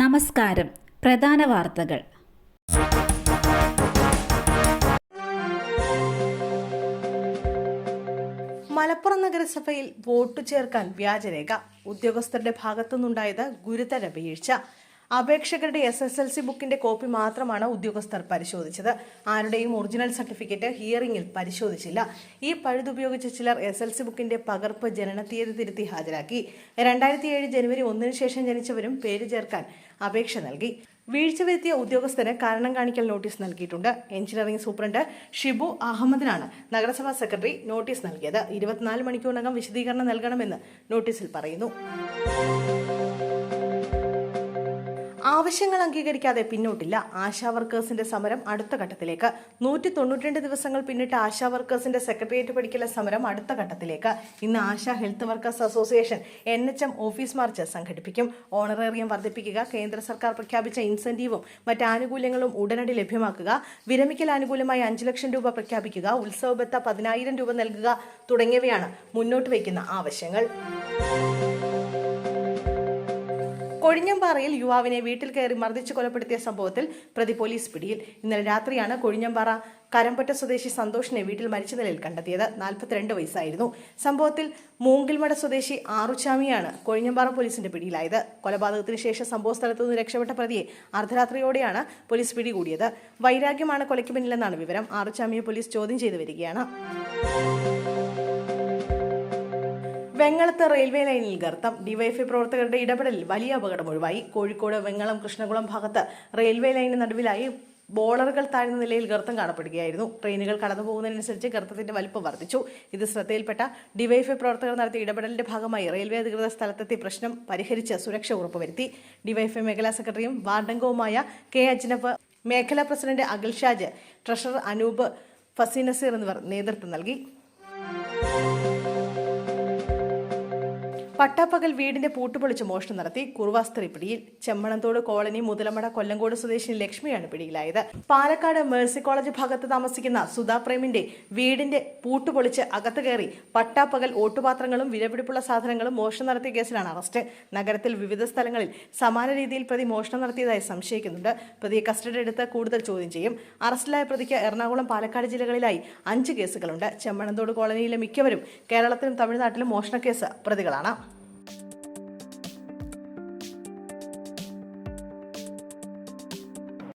നമസ്കാരം. പ്രധാന വാർത്തകൾ. മലപ്പുറം നഗരസഭയിൽ വോട്ടു ചേർക്കാൻ വ്യാജരേഖ. ഉദ്യോഗസ്ഥരുടെ ഭാഗത്തുനിന്നുണ്ടായത് ഗുരുതര വീഴ്ച. അപേക്ഷകരുടെ എസ് എസ് എൽ സി ബുക്കിന്റെ കോപ്പി മാത്രമാണ് ഉദ്യോഗസ്ഥർ പരിശോധിച്ചത്. ആരുടെയും ഒറിജിനൽ സർട്ടിഫിക്കറ്റ് ഹിയറിംഗിൽ പരിശോധിച്ചില്ല. ഈ പഴുതുപയോഗിച്ച് ചിലർ എസ് എൽ സി ബുക്കിന്റെ പകർപ്പ് ജനനത്തീയതി തിരുത്തി ഹാജരാക്കി. രണ്ടായിരത്തി ഏഴ് ജനുവരി ഒന്നിനു ശേഷം ജനിച്ചവരും പേര് ചേർക്കാൻ അപേക്ഷ നൽകി. വീഴ്ച വരുത്തിയ ഉദ്യോഗസ്ഥന് കാരണം കാണിക്കൽ നോട്ടീസ് നൽകിയിട്ടുണ്ട്. എഞ്ചിനീയറിംഗ് സൂപ്രണ്ട് ഷിബു അഹമ്മദിനാണ് നഗരസഭാ സെക്രട്ടറി നോട്ടീസ് നൽകിയത്. ഇരുപത്തിനാല് മണിക്കൂറിനകം വിശദീകരണം നൽകണമെന്ന് നോട്ടീസിൽ പറയുന്നു. ആവശ്യങ്ങൾ അംഗീകരിക്കാതെ പിന്നോട്ടില്ല. ആശാ വർക്കേഴ്സിന്റെ സമരം അടുത്ത ഘട്ടത്തിലേക്ക്. നൂറ്റി തൊണ്ണൂറ്റിരണ്ട് ദിവസങ്ങൾ പിന്നിട്ട് ആശാ വർക്കേഴ്സിന്റെ സെക്രട്ടേറിയറ്റ് പഠിക്കല സമരം അടുത്ത ഘട്ടത്തിലേക്ക്. ഇന്ന് ASHA health workers association N H M office march സംഘടിപ്പിക്കും. ഓണറേറിയം വർദ്ധിപ്പിക്കുക കേന്ദ്ര സർക്കാർ പ്രഖ്യാപിച്ച ഇൻസെന്റീവും മറ്റ് ആനുകൂല്യങ്ങളും ഉടനടി ലഭ്യമാക്കുക വിരമിക്കൽ ആനുകൂല്യമായി അഞ്ച് ലക്ഷം രൂപ പ്രഖ്യാപിക്കുക ഉത്സവബത്ത പതിനായിരം രൂപ നൽകുക തുടങ്ങിയവയാണ് മുന്നോട്ട് വയ്ക്കുന്ന ആവശ്യങ്ങൾ. കൊഴിഞ്ഞമ്പാറയിൽ യുവാവിനെ വീട്ടിൽ കയറി മർദ്ദിച്ച് കൊലപ്പെടുത്തിയ സംഭവത്തിൽ പ്രതി പോലീസ് പിടിയിൽ. ഇന്നലെ രാത്രിയാണ് കൊഴിഞ്ഞമ്പാറ കരമ്പറ്റ സ്വദേശി സന്തോഷിനെ വീട്ടിൽ മരിച്ച നിലയിൽ കണ്ടെത്തിയത്. നാൽപ്പത്തിരണ്ട് വയസ്സായിരുന്നു. സംഭവത്തിൽ മൂങ്കിൽമട സ്വദേശി ആറുചാമിയാണ് കൊഴിഞ്ഞമ്പാറ പോലീസിന്റെ പിടിയിലായത്. കൊലപാതകത്തിന് ശേഷം സംഭവ സ്ഥലത്തു നിന്ന് രക്ഷപ്പെട്ട പ്രതിയെ അർദ്ധരാത്രിയോടെയാണ് പോലീസ് പിടികൂടിയത്. വൈരാഗ്യമാണ് കൊലയ്ക്ക് പിന്നിലെന്നാണ് വിവരം. ആറുചാമിയെ പോലീസ് ചോദ്യം ചെയ്തു വരികയാണ്. വെങ്ങളത്ത് റെയിൽവേ ലൈനിൽ ഗർത്തം. ഡിവൈഎഫ്ഐ പ്രവർത്തകരുടെ ഇടപെടലിൽ വലിയ അപകടം ഒഴിവായി. കോഴിക്കോട് വെങ്ങളം കൃഷ്ണകുളം ഭാഗത്ത് റെയിൽവേ ലൈനിന് നടുവിലായി ബോളറുകൾ താഴ്ന്ന നിലയിൽ ഗർത്തം കാണപ്പെടുകയായിരുന്നു. ട്രെയിനുകൾ കടന്നു പോകുന്നതിനനുസരിച്ച് ഗർത്തത്തിന്റെ വലിപ്പം വർദ്ധിച്ചു. ഇത് ശ്രദ്ധയിൽപ്പെട്ട ഡിവൈഎഫ്ഐ പ്രവർത്തകർ നടത്തിയ ഇടപെടലിന്റെ ഭാഗമായി റെയിൽവേ അധികൃതർ സ്ഥലത്തെത്തി പ്രശ്നം പരിഹരിച്ച് സുരക്ഷ ഉറപ്പുവരുത്തി. ഡിവൈഎഫ്ഐ മേഖലാ സെക്രട്ടറിയും വാർഡംഗവുമായ കെ അജ്നഫ് മേഖലാ പ്രസിഡന്റ് അഖിൽ ഷാജ് ട്രഷറർ അനൂപ് ഫസീനസീർ എന്നിവർ നേതൃത്വം നൽകി. പട്ടാപ്പകൽ വീടിന്റെ പൂട്ടുപൊളിച്ച് മോഷണം നടത്തി കുറുവ സ്ത്രീ പിടിയിൽ. ചെമ്മണത്തോട് കോളനി മുതലമട കൊല്ലങ്കോട് സ്വദേശിനി ലക്ഷ്മിയാണ് പിടിയിലായത്. പാലക്കാട് മേഴ്സി കോളേജ് ഭാഗത്ത് താമസിക്കുന്ന സുധാ പ്രേമിന്റെ വീടിന്റെ പൂട്ടുപൊളിച്ച് അകത്ത് കയറി പട്ടാപ്പകൽ ഓട്ടുപാത്രങ്ങളും വിലപിടിപ്പുള്ള സാധനങ്ങളും മോഷണം നടത്തിയ കേസിലാണ് അറസ്റ്റ്. നഗരത്തിൽ വിവിധ സ്ഥലങ്ങളിൽ സമാന രീതിയിൽ പ്രതി മോഷണം നടത്തിയതായി സംശയിക്കുന്നുണ്ട്. പ്രതിയെ കസ്റ്റഡി എടുത്ത് കൂടുതൽ ചോദ്യം ചെയ്യും. അറസ്റ്റിലായ പ്രതിക്ക് എറണാകുളം പാലക്കാട് ജില്ലകളിലായി അഞ്ച് കേസുകളുണ്ട്. ചെമ്മണന്തോട് കോളനിയിലെ മിക്കവരും കേരളത്തിലും തമിഴ്നാട്ടിലും മോഷണക്കേസ് പ്രതികളാണ്.